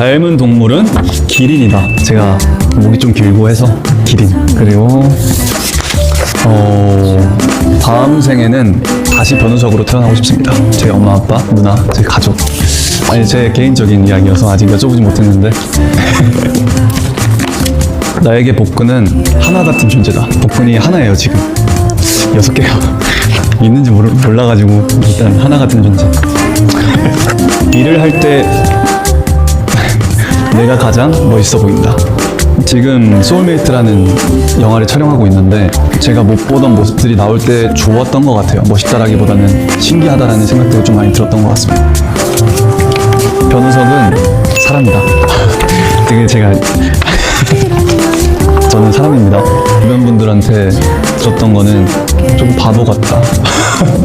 닮은 동물은 기린이다. 제가 목이 좀 길고 해서 기린. 그리고 어, 다음 생에는 다시 변우석으로 태어나고 싶습니다. 제 엄마, 아빠, 누나, 제 가족. 아니, 제 개인적인 이야기여서 아직 여쭤보지 못했는데. 나에게 복근은 하나 같은 존재다. 복근이 하나예요, 지금. 여섯 개요. 있는지 모르, 몰라가지고, 일단 하나 같은 존재. 일을 할때 내가 가장 멋있어 보인다. 지금 소울메이트라는 영화를 촬영하고 있는데 제가 못 보던 모습들이 나올 때 좋았던 것 같아요. 멋있다라기보다는 신기하다라는 생각도 좀 많이 들었던 것 같습니다. 변우석은 사람이다. 되게 제가 저는 사람입니다. 주변 분들한테 들었던 거는 좀 바보 같다.